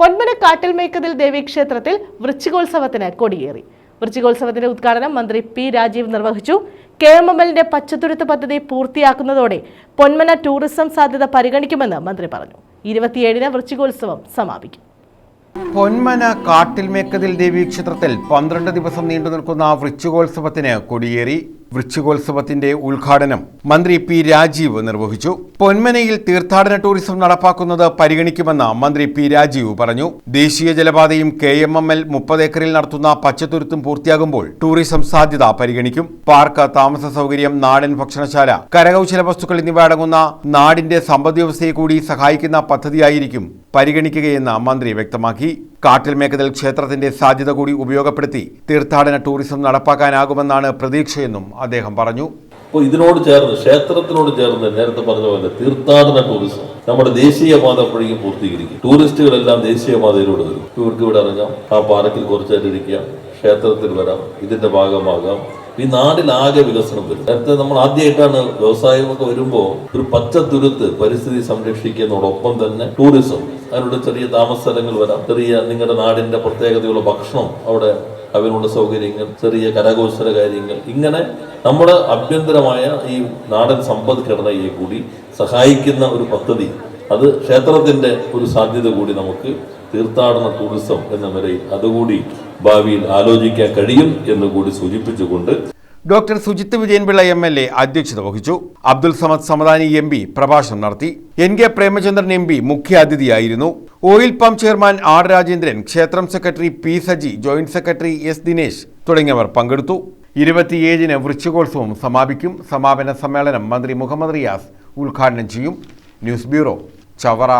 പൊന്മന കാട്ടിൽമേക്കതിൽ ദേവീക്ഷേത്രത്തിൽ വൃശ്ചികോത്സവത്തിന് കൊടിയേറി. വൃശ്ചികോത്സവത്തിന്റെ ഉദ്ഘാടനം മന്ത്രി പി രാജീവ് നിർവഹിച്ചു. കെ എം എം എല്ലിന്റെ പച്ചത്തുരുത്ത് പദ്ധതി പൂർത്തിയാക്കുന്നതോടെ പൊന്മന ടൂറിസം സാധ്യത പരിഗണിക്കുമെന്ന് മന്ത്രി പറഞ്ഞു. ഇരുപത്തിയേഴിന് വൃശ്ചികോത്സവം സമാപിക്കും. പൊന്മന കാട്ടിൽമേക്കതിൽ ദേവി ക്ഷേത്രത്തിൽ പന്ത്രണ്ട് ദിവസം നീണ്ടു നിൽക്കുന്ന വൃശ്ചികോത്സവത്തിന് കൊടിയേറി വൃശ്ചികോത്സവത്തിന്റെ ഉദ്ഘാടനം മന്ത്രി പി രാജീവ് നിർവഹിച്ചു. പൊന്മനയിൽ തീർത്ഥാടന ടൂറിസം നടപ്പാക്കുന്നത് പരിഗണിക്കുമെന്ന് മന്ത്രി പി രാജീവ് പറഞ്ഞു. ദേശീയ ജലപാതയും കെ എം എം എൽ മുപ്പത് ഏക്കറിൽ നടത്തുന്ന പച്ചത്തുരുത്തും പൂർത്തിയാകുമ്പോൾ ടൂറിസം സാധ്യത പരിഗണിക്കും. പാർക്ക് താമസ സൗകര്യം നാടൻ ഭക്ഷണശാല കരകൗശല വസ്തുക്കൾ എന്നിവ അടങ്ങുന്ന നാടിന്റെ സമ്പദ് വ്യവസ്ഥയെ കൂടി സഹായിക്കുന്ന പദ്ധതിയായിരിക്കും പരിഗണിക്കുകയെന്ന് മന്ത്രി വ്യക്തമാക്കി. കാട്ടിൽ മേഖലയിൽ ക്ഷേത്രത്തിന്റെ സാധ്യത കൂടി ഉപയോഗപ്പെടുത്തി തീർത്ഥാടന ടൂറിസം നടപ്പാക്കാനാകുമെന്നാണ് പ്രതീക്ഷയെന്നും അദ്ദേഹം പറഞ്ഞു. അപ്പോൾ ഇതിനോട് ചേർന്ന് ക്ഷേത്രത്തിനോട് ചേർന്ന് നേരത്തെ പറഞ്ഞ പോലെ തീർത്ഥാടന ടൂറിസം നമ്മുടെ ദേശീയപാത അപ്പോഴേക്കും പൂർത്തീകരിക്കും. ടൂറിസ്റ്റുകളെല്ലാം ദേശീയപാതയിലൂടെ വരും. ഇവർക്ക് ഇവിടെ ഇറങ്ങാം. ആ പാർക്കിൽ കുറച്ചായിട്ട് ഇരിക്കാം. ക്ഷേത്രത്തിൽ വരാം. ഇതിന്റെ ഭാഗമാകാം. ഈ നാടിലാകെ വികസനം വരും നേരത്തെ നമ്മൾ ആദ്യമായിട്ടാണ് വ്യവസായമൊക്കെ വരുമ്പോൾ ഒരു പച്ച തുരുത്ത് പരിസ്ഥിതി സംരക്ഷിക്കുന്നതോടൊപ്പം തന്നെ ടൂറിസം അതിനുള്ള ചെറിയ താമസ സ്ഥലങ്ങൾ വരാം. ചെറിയ നിങ്ങളുടെ നാടിന്റെ പ്രത്യേകതയുള്ള ഭക്ഷണം അവിടെ അതിനുള്ള സൗകര്യങ്ങൾ ചെറിയ കരകൗശല കാര്യങ്ങൾ. ഇങ്ങനെ നമ്മുടെ ആഭ്യന്തരമായ ഈ നാടൻ സമ്പദ്ഘടനയെ കൂടി സഹായിക്കുന്ന ഒരു പദ്ധതി. അത് ക്ഷേത്രത്തിന്റെ ഒരു സാധ്യത കൂടി നമുക്ക് തീർത്ഥാടന ടൂറിസം എന്ന നിലയിൽ അതുകൂടി ഭാവിയിൽ ആലോചിക്കാൻ കഴിയും എന്ന് കൂടി സൂചിപ്പിച്ചുകൊണ്ട് doctor Sujith Vijayanpillai M L A അധ്യക്ഷത വഹിച്ചു. അബ്ദുൽ സമദ് സമദാനി എം പി പ്രഭാഷണം നടത്തി. N K Premachandran M P മുഖ്യാതിഥിയായിരുന്നു. Oil pump chairman R Rajendran ക്ഷേത്രം secretary P Saji joint secretary S Dinesh തുടങ്ങിയവർ പങ്കെടുത്തു. ഇരുപത്തിയേഴിന് വൃശ്ചികോത്സവം സമാപിക്കും. സമാപന സമ്മേളനം മന്ത്രി മുഹമ്മദ് റിയാസ് ഉദ്ഘാടനം ചെയ്യും. News bureau Chavara.